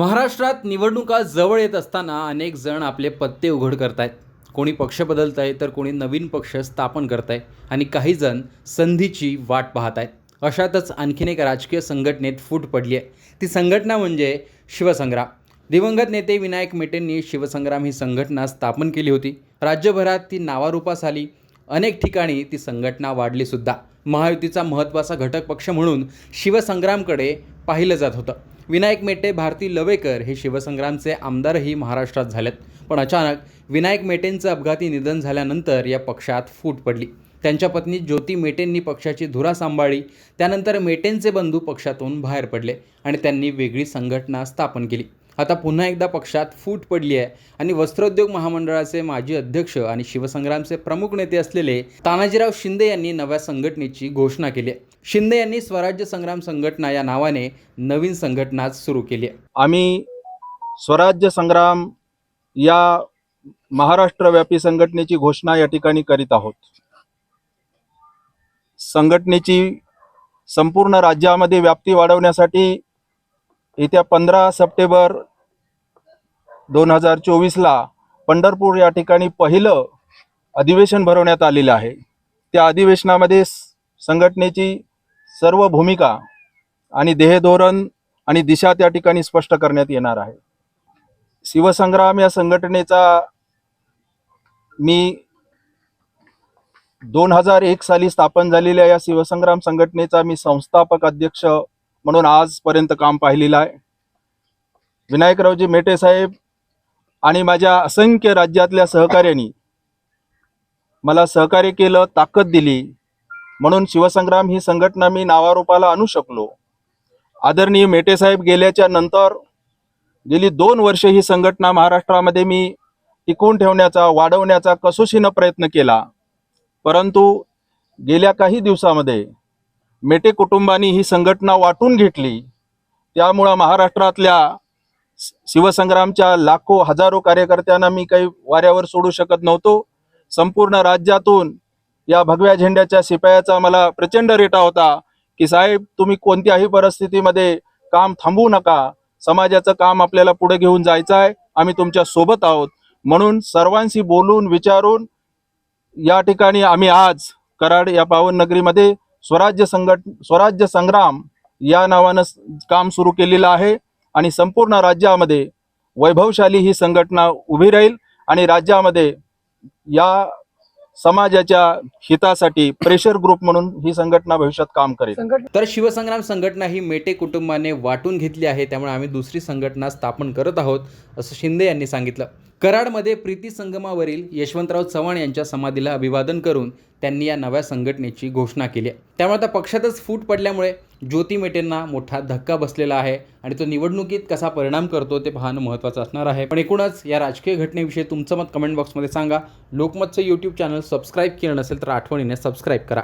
महाराष्ट्रात निवडणुका जवळ येत असताना अनेक जण आपले पत्ते उघड करत आहेत कोणी पक्ष बदलत आहे तर कोणी नवीन पक्ष स्थापन करत आहे आणि काही जण संधीची वाट पाहत आहेत अशातच आणखीन एक राजकीय संघटनेत फूट पडली आहे. ती संघटना म्हणजे शिवसंग्राम. दिवंगत नेते विनायक मेटेंनी शिवसंग्राम ही संघटना स्थापन केली होती. राज्यभरात ती नावारूपास आली. अनेक ठिकाणी ती संघटना वाढलीसुद्धा महायुतीचा महत्त्वाचा घटक पक्ष म्हणून शिवसंग्रामकडे पाहिलं जात होतं. विनायक मेटे भारती लवेकर हे शिवसंग्रामचे आमदारही महाराष्ट्रात झालेत. पण अचानक विनायक मेटेंचं अपघाती निधन झाल्यानंतर या पक्षात फूट पडली. त्यांच्या पत्नी ज्योती मेटेंनी पक्षाची धुरा सांभाळली. त्यानंतर मेटेंचे बंधू पक्षातून बाहेर पडले आणि त्यांनी वेगळी संघटना स्थापन केली. आता पुन्हा एकदा पक्षात फूट पडली आहे. आणि वस्त्रोद्योग महामंडळाचे माजी अध्यक्ष आणि शिवसंग्रामचे प्रमुख नेते असलेले तानाजीराव शिंदे यांनी नव्या संघटनेची घोषणा केली आहे. शिंदे यांनी स्वराज्य संग्राम संघटना या नावाने नवीन संघटना सुरू केली आहे. आम्ही स्वराज्य संग्राम या महाराष्ट्रव्यापी संघटनेची घोषणा या ठिकाणी करीत आहोत. संघटनेची संपूर्ण राज्यामध्ये व्याप्ती वाढवण्यासाठी येत्या पंधरा सप्टेंबर दोन हजार चोवीसला पंढरपूर या ठिकाणी पहिलं अधिवेशन भरवण्यात आलेलं आहे. त्या अधिवेशनामध्ये संघटनेची सर्व भूमिका आणि ध्येयधोरण आणि दिशा त्या ठिकाणी स्पष्ट करण्यात येणार आहे. शिवसंग्राम या संघटनेचा मी दोन हजार एक साली स्थापन झालेल्या या शिवसंग्राम संघटनेचा मी संस्थापक अध्यक्ष म्हणून आजपर्यंत काम पाहिलेलं आहे. विनायकरावजी मेटे साहेब आणि माझ्या असंख्य राज्यातल्या सहकार्यांनी मला सहकार्य केलं ताकद दिली. म्हणून शिवसंग्राम ही संघटना मी नावारूपाला आणू शकलो. आदरणीय मेटे साहेब गेल्याच्यानंतर गेली दोन वर्ष ही संघटना महाराष्ट्रामध्ये मी टिकवून ठेवण्याचा वाढवण्याचा कसोशीनं प्रयत्न केला. परंतु गेल्या काही दिवसामध्ये मेटे कुटुंबानी ही संघटना वाटून घेतली. त्यामुळं महाराष्ट्रातल्या शिवसंग्रामच्या लाखो हजारो कार्यकर्त्यांना मी काही वाऱ्यावर सोडू शकत नव्हतो. संपूर्ण राज्यातून या भगव्या झेंड्याच्या शिपायाचा मला प्रचंड रेटा होता की साहेब तुम्ही कोणत्याही परिस्थितीमध्ये काम थांबवू नका. समाजाचं काम आपल्याला पुढे घेऊन जायचं आहे आम्ही तुमच्यासोबत आहोत. म्हणून सर्वांशी बोलून विचारून या ठिकाणी आम्ही आज कराड या पावन नगरीमध्ये स्वराज्य संघट स्वराज्य संग्राम या नावानं काम सुरू केलेलं आहे आणि संपूर्ण राज्यामध्ये वैभवशाली ही संघटना उभी राहील आणि राज्यामध्ये या समाजाच्या हितासाठी प्रेशर ग्रुप म्हणून ही संघटना भविष्यात काम करेल. तर शिवसंग्राम संघटना ही मेटे कुटुंबाने वाटून घेतली आहे त्यामुळे आम्ही दुसरी संघटना स्थापन करत आहोत असं शिंदे यांनी सांगितलं. कराडमध्ये प्रीती संगमावरील यशवंतराव चव्हाण यांच्या समाधीला अभिवादन करून त्यांनी या नव्या संघटनेची घोषणा केली आहे. त्यामुळे आता पक्षातच फूट पडल्यामुळे ज्योती मेटेंना मोठा धक्का बसलेला आहे आणि तो निवडणुकीत कसा परिणाम करतो ते पाहणं महत्त्वाचं असणार आहे. पण एकूणच या राजकीय घटनेविषयी तुमचं मत कमेंट बॉक्समध्ये सांगा. लोकमतचं यूट्यूब चॅनल सबस्क्राईब केलं नसेल तर आठवणीने सबस्क्राईब करा.